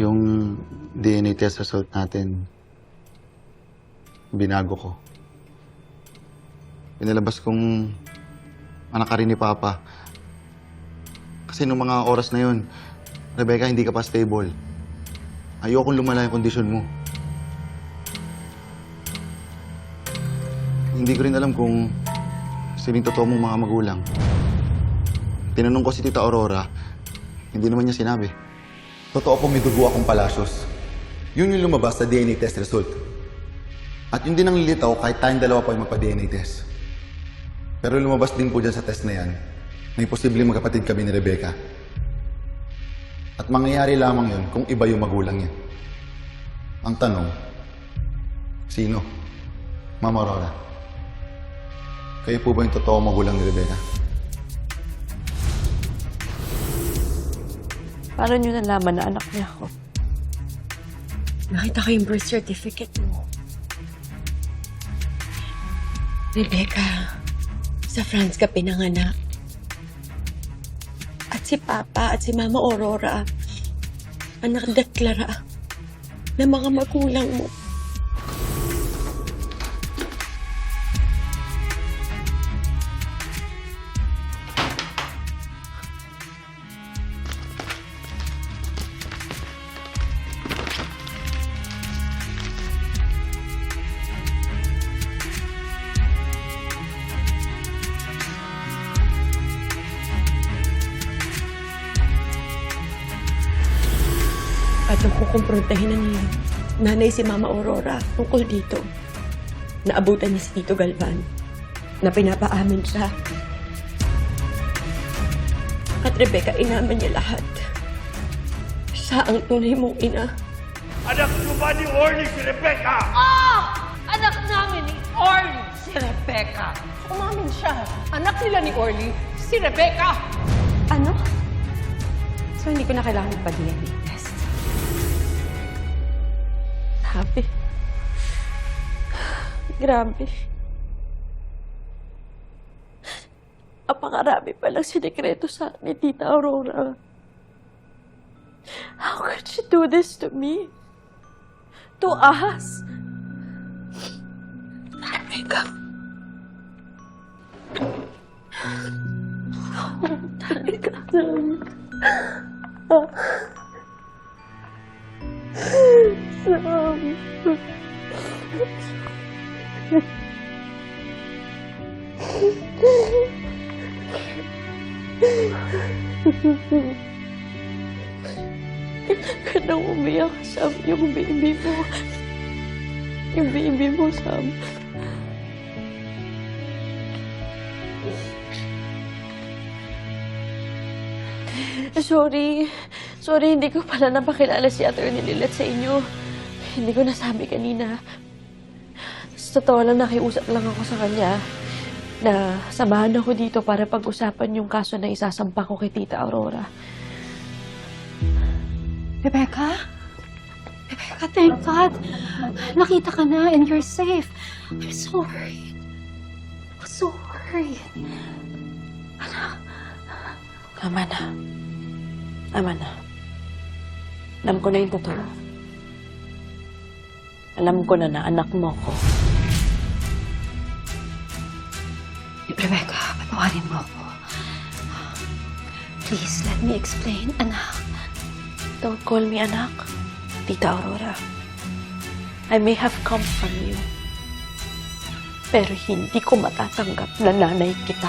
Yung DNA test result natin, binago ko. Pinalabas kong anak ka rin ni Papa. Kasi nung mga oras na yun, Rebecca, hindi ka pa stable. Ayokong lumala yung kondisyon mo. Hindi ko rin alam kung sino yung totoo mong mga magulang. Tinanong ko si Tita Aurora, hindi naman niya sinabi. Totoo pong may dugo akong palasyos. Yun yung lumabas sa DNA test result. At yun din ang lilitaw kahit tayong dalawa pa yung magpa-DNA test. Pero lumabas din po dyan sa test na yan, may posibleng magkapatid kami ni Rebecca. At mangyayari lamang yun kung iba yung magulang niya. Ang tanong, sino? Mama Aurora. Kayo po ba yung totoo magulang ni Rebecca? Paano niyo nalaman na anak niya ako? Nakita ko yung birth certificate mo. Rebecca, sa France ka pinanganak. At si Papa at si Mama Aurora ang nakadeklara na mga magulang mo. At nung kukumprontahin na ni nanay si Mama Aurora tungkol dito, naabutan niya si Tito Galvan na pinapaamin siya. At Rebecca, inaman niya lahat. Siya ang tunay mong ina. Anak niyo ba ni Orly si Rebecca? Oh! Anak namin ni Orly, si Rebecca. Umamin siya. Anak nila ni Orly, si Rebecca. Ano? So hindi ko na kailangan magpa-DNA Grabe. Grabe. Apakarami palang sinikreto sa akin ni Tita Aurora. How could she do this to me? To us? Rebecca. Talaga. Sam. Ka umiyak, Sam. Yung baby mo. Yung baby mo, Sam. Sorry. Sorry, hindi ko pala napakilala si Attorney Lilet sa inyo. Hindi ko nasabi kanina. Sa totoo lang, nakiusap lang ako sa kanya na samahan ako dito para pag-usapan yung kaso na isasampa ko kay Tita Aurora. Rebecca? Rebecca, thank God. Nakita ka na and you're safe. I'm so worried. I'm so worried. Tama na. Tama na. Alam ko na yung totoo. Alam ko na na anak mo ko. Rebecca, patawarin mo ako. Please, let me explain. Anak, Don't call me anak, Tita Aurora. I may have come from you. Pero hindi ko matatanggap na nanay kita.